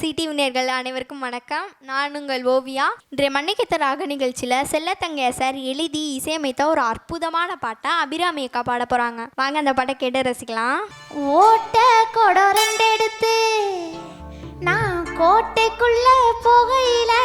CTV நேர்கள் அனைவருக்கும் வணக்கம். நான் உங்கள் ஓவியா. இன்றைய மன்னிக்கத்த ராக நிகழ்ச்சியில் செல்லத்தங்கையா சார் எழுதி இசையமைத்த ஒரு அற்புதமான பாட்டை அபிராமி அக்கா பாட போகிறாங்க வாங்க அந்த பாட்டை கேட்டு ரசிக்கலாம். ஓட்ட கொடம் ரெண்டெடுத்து நான் கோட்டைக்குள்ள போகையில்